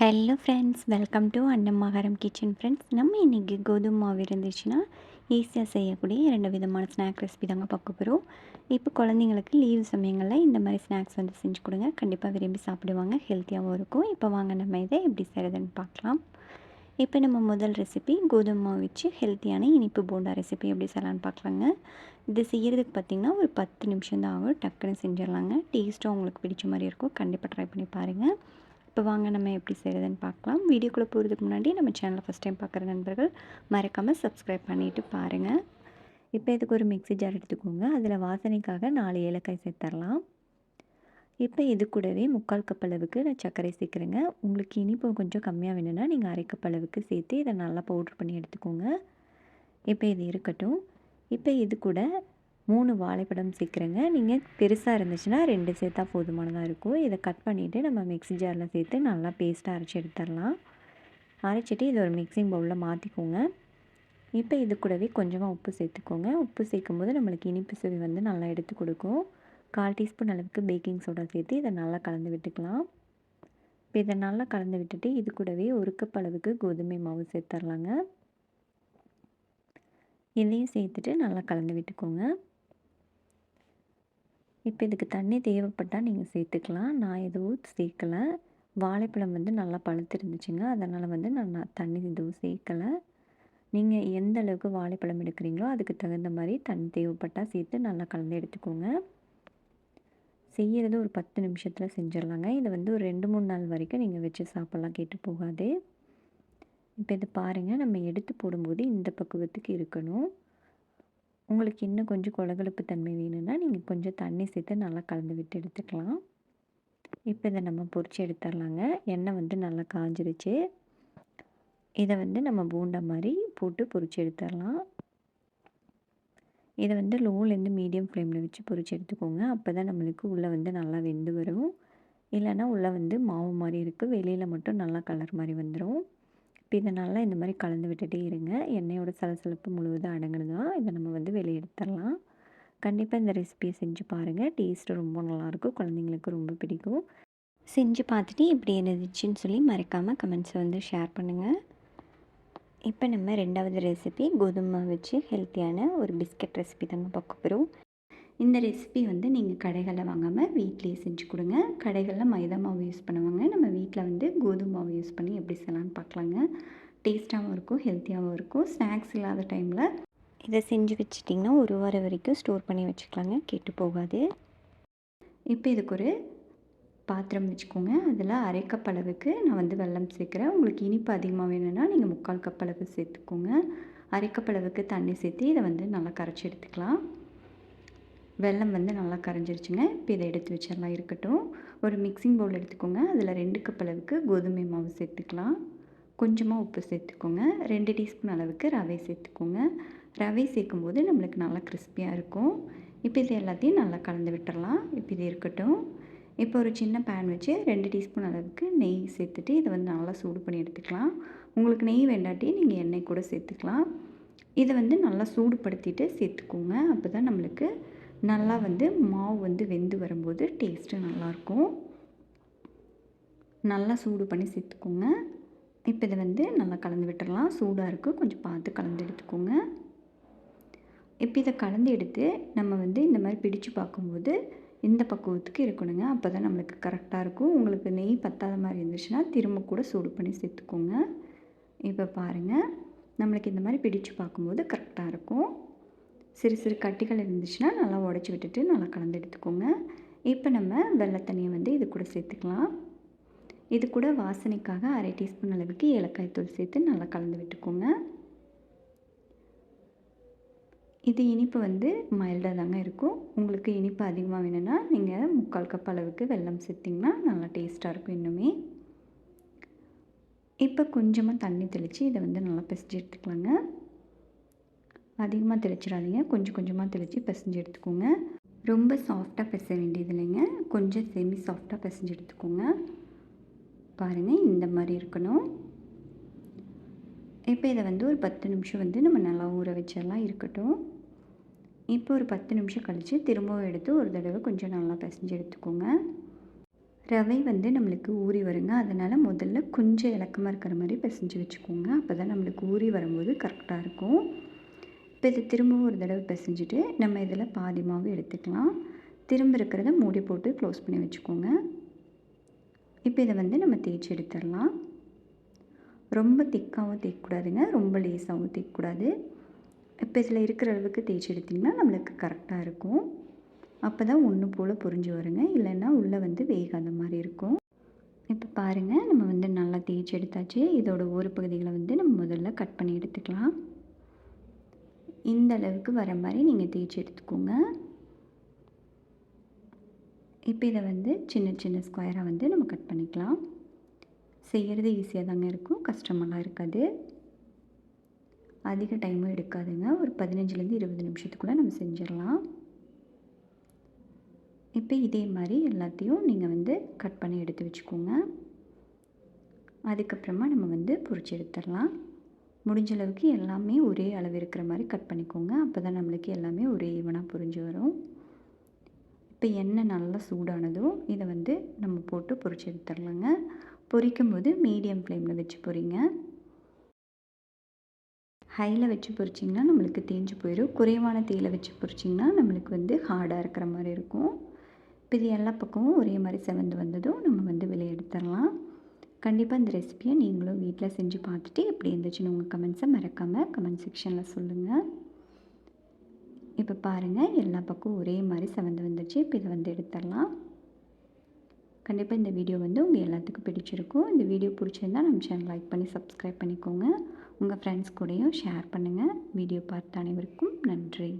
Hello friends welcome to அன்னமகாரம் kitchen friends நம்ம இன்றைக்கி கோதுமை மாவு இருந்துச்சுன்னா ஈஸியாக செய்யக்கூடிய ரெண்டு விதமான ஸ்நாக் ரெசிபி தாங்க பார்க்க போகிறோம் இப்போ குழந்தைங்களுக்கு லீவ் சமயங்களில் இந்த மாதிரி ஸ்நாக்ஸ் வந்து செஞ்சு கொடுங்க. கண்டிப்பாக விரும்பி சாப்பிடுவாங்க ஹெல்த்தியாகவும் இருக்கும். இப்போ வாங்க நம்ம இதை எப்படி செய்கிறதுன்னு பார்க்கலாம். இப்போ நம்ம முதல் ரெசிபி கோதுமை மாவு வச்சு ஹெல்த்தியான இனிப்பு போண்டா ரெசிபி எப்படி செய்யலான்னு பார்க்கலாங்க. இது செய்கிறதுக்கு பார்த்திங்கன்னா ஒரு பத்து நிமிஷம் தான் ஆகும். டக்குன்னு செஞ்சிடலாங்க. டேஸ்ட்டும் உங்களுக்கு பிடிச்ச மாதிரி இருக்கும். கண்டிப்பாக ட்ரை பண்ணி பாருங்கள் இப்போ வாங்க நம்ம எப்படி செய்கிறதுன்னு பார்க்கலாம். வீடியோக்குள்ளே போகிறதுக்கு முன்னாடி நம்ம சேனலை ஃபஸ்ட் டைம் பார்க்குற நண்பர்கள் மறக்காமல் சப்ஸ்கிரைப் பண்ணிவிட்டு பாருங்கள் இப்போ இதுக்கு ஒரு மிக்ஸி ஜார் எடுத்துக்கோங்க. அதில் வாசனைக்காக நாலு ஏலக்காய் சேர்த்துடலாம் இப்போ இது கூடவே முக்கால் கப் அளவுக்கு நான் சர்க்கரை சேர்க்குறேங்க. உங்களுக்கு இனிப்பு கொஞ்சம் கம்மியாக வேணும்னா நீங்கள் அரை கப் அளவுக்கு சேர்த்து இதை நல்லா பவுட்ரு பண்ணி எடுத்துக்கோங்க. இப்போ இது இருக்கட்டும். இப்போ இது கூட மூணு வாழைப்பழம் சேர்க்குறேங்க. நீங்கள் பெருசாக இருந்துச்சுன்னா ரெண்டு சேர்த்தா போதுமானதாக இருக்கும். இதை கட் பண்ணிவிட்டு நம்ம மிக்ஸி ஜாரில் சேர்த்து நல்லா பேஸ்ட்டாக அரைச்சி எடுத்துடலாம். அரைச்சிட்டு இதை ஒரு மிக்சிங் பவுலில் மாற்றிக்கோங்க இப்போ இது கூடவே கொஞ்சமாக உப்பு சேர்த்துக்கோங்க. உப்பு சேர்க்கும் போது நம்மளுக்கு இனிப்பு சுவை வந்து நல்லா எடுத்து கொடுக்கும். கால் டீஸ்பூன் அளவுக்கு பேக்கிங் சோடா சேர்த்து இதை நல்லா கலந்து விட்டுக்கலாம். இப்போ இதை நல்லா கலந்து விட்டுட்டு இது கூடவே ஒரு கப் அளவுக்கு கோதுமை மாவு சேர்த்துர்லாங்க இதையும் சேர்த்துட்டு நல்லா கலந்து விட்டுக்கோங்க. இப்போ இதுக்கு தண்ணி தேவைப்பட்டால் நீங்கள் சேர்த்துக்கலாம். நான் எதுவும் சேர்க்கலை. வாழைப்பழம் வந்து நல்லா பழுத்து இருந்துச்சுங்க அதனால் வந்து நான் தண்ணி எதுவும் சேர்க்கலை. நீங்கள் எந்த அளவுக்கு வாழைப்பழம் எடுக்கிறீங்களோ அதுக்கு தகுந்த மாதிரி தண்ணி தேவைப்பட்டால் சேர்த்து நல்லா கலந்து எடுத்துக்கோங்க. செய்கிறது ஒரு பத்து நிமிஷத்தில் செஞ்சிடலாங்க. இதை வந்து ஒரு ரெண்டு மூணு நாள் வரைக்கும் நீங்கள் வச்சு சாப்பிட்லாம் கேட்டு போகாது. இப்போ இதை பாருங்கள் நம்ம எடுத்து போடும்போது இந்த பக்குவத்துக்கு இருக்கணும். உங்களுக்கு இன்னும் கொஞ்சம் கொலகொலப்பு தன்மை வேணும்னா நீங்கள் கொஞ்சம் தண்ணி சேர்த்து நல்லா கலந்து விட்டு எடுத்துக்கலாம். இப்போ இதை நம்ம பொறிச்சு எடுத்துடலாங்க. எண்ணெய் வந்து நல்லா காஞ்சிருச்சு. இதை வந்து நம்ம பூண்டை மாதிரி போட்டு பொறிச்சு எடுத்துடலாம். இதை வந்து லோலேருந்து மீடியம் ஃப்ளேமில் வச்சு பொறிச்சு எடுத்துக்கோங்க. அப்போ தான் நம்மளுக்கு உள்ளே வந்து நல்லா வெந்து வரும். இல்லைன்னா உள்ளே வந்து மாவு மாதிரி இருக்குது வெளியில் மட்டும் நல்லா கலர் மாதிரி வந்துடும் இதை நல்லா இந்த மாதிரி கலந்து விட்டுட்டே இருங்க. எண்ணெயோட சலசலப்பு முழுவதும் அடங்குனதான் இதை நம்ம வந்து வெளியே எடுத்துடலாம். கண்டிப்பாக இந்த ரெசிபியை செஞ்சு பாருங்கள் டேஸ்ட்டு ரொம்ப நல்லாயிருக்கும். குழந்தைங்களுக்கு ரொம்ப பிடிக்கும். செஞ்சு பார்த்துட்டு இப்படி இருந்துச்சுன்னு சொல்லி மறக்காமல் கமெண்ட்ஸை வந்து ஷேர் பண்ணுங்கள் இப்போ நம்ம ரெண்டாவது ரெசிபி கோதுமை வச்சு ஹெல்த்தியான ஒரு பிஸ்கட் ரெசிபி தாங்க பார்க்க போகிறோம் இந்த ரெசிபி வந்து நீங்கள் கடைகளில் வாங்காமல் வீட்லேயே செஞ்சு கொடுங்க. கடைகளில் மைதா மாவு யூஸ் பண்ணுவாங்க. நம்ம வீட்டில் வந்து கோதுமை மாவு யூஸ் பண்ணி எப்படி செய்யலான்னு பார்க்கலாங்க. டேஸ்ட்டாகவும் இருக்கும் ஹெல்த்தியாகவும் இருக்கும். ஸ்நாக்ஸ் இல்லாத டைமில் இதை செஞ்சு வச்சிட்டிங்கன்னா ஒரு வாரம் வரைக்கும் ஸ்டோர் பண்ணி வச்சுக்கலாங்க. கெட்டு போகாது. இப்போ இதுக்கு ஒரு பாத்திரம் வச்சுக்கோங்க. அதில் அரை கப் அளவுக்கு நான் வந்து வெல்லம் சேர்க்குறேன். உங்களுக்கு இனிப்பு அதிகமாக வேணும்னா நீங்கள் முக்கால் கப் அளவு சேர்த்துக்கோங்க. அரை கப் அளவுக்கு தண்ணி சேர்த்து இதை வந்து நல்லா கரைச்சி எடுத்துக்கலாம். வெல்லம் வந்து நல்லா கரைஞ்சிருச்சுங்க. இப்போ இதை எடுத்து வச்சிடலாம். இருக்கட்டும். ஒரு மிக்சிங் பவுல் எடுத்துக்கோங்க. அதில் ரெண்டு கப் அளவுக்கு கோதுமை மாவு சேர்த்துக்கலாம். கொஞ்சமாக உப்பு சேர்த்துக்கோங்க. ரெண்டு டீஸ்பூன் அளவுக்கு ரவை சேர்த்துக்கோங்க. ரவை சேர்க்கும்போது நம்மளுக்கு நல்லா கிறிஸ்பியாக இருக்கும். இப்போ இது எல்லாத்தையும் நல்லா கலந்து விட்டுடலாம். இப்போ இது இருக்கட்டும். இப்போ ஒரு சின்ன பேன் வச்சு ரெண்டு டீஸ்பூன் அளவுக்கு நெய் சேர்த்துட்டு இதை வந்து நல்லா சூடு பண்ணி எடுத்துக்கலாம். உங்களுக்கு நெய் வேண்டாட்டி நீங்கள் எண்ணெய் கூட சேர்த்துக்கலாம். இதை வந்து நல்லா சூடுபடுத்திட்டு சேர்த்துக்கோங்க. அப்போ தான் நம்மளுக்கு நல்லா வந்து மாவு வந்து வெந்து வரும்போது டேஸ்ட்டு நல்லாயிருக்கும். நல்லா சூடு பண்ணி சேர்த்துக்கோங்க. இப்போ இதை வந்து நல்லா கலந்து விட்டுடலாம் சூடாக இருக்குது கொஞ்சம் பார்த்து கலந்து எடுத்துக்கோங்க. இப்போ இதை கலந்து எடுத்து நம்ம வந்து இந்த மாதிரி பிடிச்சு பார்க்கும்போது இந்த பக்குவத்துக்கு இருக்கணுங்க. அப்போ தான் நம்மளுக்கு கரெக்டாக இருக்கும். உங்களுக்கு நெய் பத்தாத மாதிரி இருந்துச்சுன்னா திரும்ப கூட சூடு பண்ணி சேர்த்துக்கோங்க. இப்போ பாருங்கள் நம்மளுக்கு இந்த மாதிரி பிடிச்சு பார்க்கும்போது கரெக்டாக இருக்கும். சிறு சிறு கட்டிகள் இருந்துச்சுன்னா நல்லா உடச்சி விட்டுட்டு நல்லா கலந்து எடுத்துக்கோங்க. இப்போ நம்ம வெள்ளத்தண்ணியை வந்து இது கூட சேர்த்துக்கலாம். இது கூட வாசனைக்காக அரை டீஸ்பூன் அளவுக்கு ஏலக்காய் தூள் சேர்த்து நல்லா கலந்து விட்டுக்கோங்க. இது இனிப்பு வந்து மைல்டாக தாங்க இருக்கும். உங்களுக்கு இனிப்பு அதிகமாக வேணும்னா நீங்கள் முக்கால் கப் அளவுக்கு வெல்லம் சேர்த்திங்கன்னா நல்லா டேஸ்ட்டாக இருக்கும் இன்னுமே. இப்போ கொஞ்சமாக தண்ணி தெளித்து இதை வந்து நல்லா பிசைஞ்சு எடுத்துக்கலாங்க. அதிகமாக தெளிச்சிடாதீங்க. கொஞ்சம் கொஞ்சமாக தெளித்து பிசைஞ்சு எடுத்துக்கோங்க. ரொம்ப சாஃப்டாக பிச வேண்டியது இல்லைங்க. கொஞ்சம் செமி சாஃப்டாக பிசைஞ்சு எடுத்துக்கோங்க. பாருங்கள் இந்த மாதிரி இருக்கணும். இப்போ இதை வந்து ஒரு பத்து நிமிஷம் வந்து நம்ம நல்லா ஊற வச்சிடலாம். இருக்கட்டும். இப்போ ஒரு பத்து நிமிஷம் கழித்து திரும்பவும் எடுத்து ஒரு தடவை கொஞ்சம் நல்லா பிசைஞ்சு எடுத்துக்கோங்க. ரவை வந்து நம்மளுக்கு ஊறி வருங்க. அதனால் முதல்ல கொஞ்சம் இலக்கமாக இருக்கிற மாதிரி பிசைஞ்சு வச்சுக்கோங்க. அப்போ தான் நம்மளுக்கு ஊறி வரும்போது கரெக்டாக இருக்கும். இப்போ இதை திரும்பவும் ஒரு தடவை பிசைஞ்சிட்டு நம்ம இதில் பாதி மாவு எடுத்துக்கலாம். திரும்ப இருக்கிறத மூடி போட்டு க்ளோஸ் பண்ணி வச்சுக்கோங்க. இப்போ இதை வந்து நம்ம தேய்ச்சி எடுத்துடலாம். ரொம்ப திக்காகவும் தேய்க்கக்கூடாதுங்க. ரொம்ப லேஸாகவும் தேய்க்கக்கூடாது. இப்போ இதில் இருக்கிற அளவுக்கு தேய்ச்சி எடுத்திங்கன்னா நம்மளுக்கு கரெக்டாக இருக்கும். அப்போ தான் ஒன்று போல் புரிஞ்சு வருங்க. இல்லைன்னா உள்ளே வந்து வேகாத மாதிரி இருக்கும். இப்போ பாருங்கள் நம்ம வந்து நல்லா தேய்ச்சி எடுத்தாச்சு. இதோட ஒரு பகுதிகளை வந்து நம்ம முதல்ல கட் பண்ணி எடுத்துக்கலாம். இந்த அளவுக்கு வர மாதிரி நீங்கள் தேய்ச்சி எடுத்துக்கோங்க. இப்போ இதை வந்து சின்ன சின்ன ஸ்கொயராக வந்து நம்ம கட் பண்ணிக்கலாம். செய்கிறது ஈஸியாக தாங்க இருக்கும். கஷ்டமெல்லாம் இருக்காது. அதிக டைமும் எடுக்காதுங்க. ஒரு பதினஞ்சுலேருந்து இருபது நிமிஷத்துக்குள்ளே நம்ம செஞ்சிடலாம். இப்போ இதே மாதிரி எல்லாத்தையும் நீங்கள் வந்து கட் பண்ணி எடுத்து வச்சுக்கோங்க. அதுக்கப்புறமா நம்ம வந்து பொரிச்சு எடுத்துடலாம். முடிஞ்ச அளவுக்கு எல்லாமே ஒரே அளவு இருக்கிற மாதிரி கட் பண்ணிக்கோங்க. அப்போ தான் நம்மளுக்கு எல்லாமே ஒரே ஈவனாக புரிஞ்சு வரும். இப்போ எண்ணெய் நல்லா சூடானதும் இதை வந்து நம்ம போட்டு பொறிச்சு எடுத்துடலாங்க. பொரிக்கும் போது மீடியம் ஃப்ளேமில் வச்சு பொறிங்க. ஹையில் வச்சு பொறிச்சிங்கன்னா நம்மளுக்கு தேஞ்சு போயிடும் குறைவான தீயில் வச்சு பொரிச்சிங்கன்னா நம்மளுக்கு வந்து ஹார்டாக இருக்கிற மாதிரி இருக்கும். இப்போ இது எல்லா பக்கமும் ஒரே மாதிரி செவந்து வந்ததும் நம்ம வந்து வெளியே எடுத்துடலாம். கண்டிப்பாக இந்த ரெசிபியை நீங்களும் வீட்டில் செஞ்சு பார்த்துட்டு எப்படி இருந்துச்சுன்னு உங்கள் கமெண்ட்ஸை மறக்காமல் கமெண்ட் செக்ஷனில் சொல்லுங்கள் இப்போ பாருங்கள் எல்லா பக்கம் ஒரே மாதிரி செவந்து வந்துச்சு இப்போ இதை வந்து எடுத்துடலாம். கண்டிப்பாக இந்த வீடியோ வந்து உங்கள் எல்லாத்துக்கும் பிடிச்சிருக்கும். இந்த வீடியோ பிடிச்சிருந்தா நம்ம சேனல் லைக் பண்ணி சப்ஸ்கிரைப் பண்ணிக்கோங்க. உங்கள் ஃப்ரெண்ட்ஸ் கூடயும் ஷேர் பண்ணுங்கள் வீடியோ பார்த்த அனைவருக்கும் நன்றி.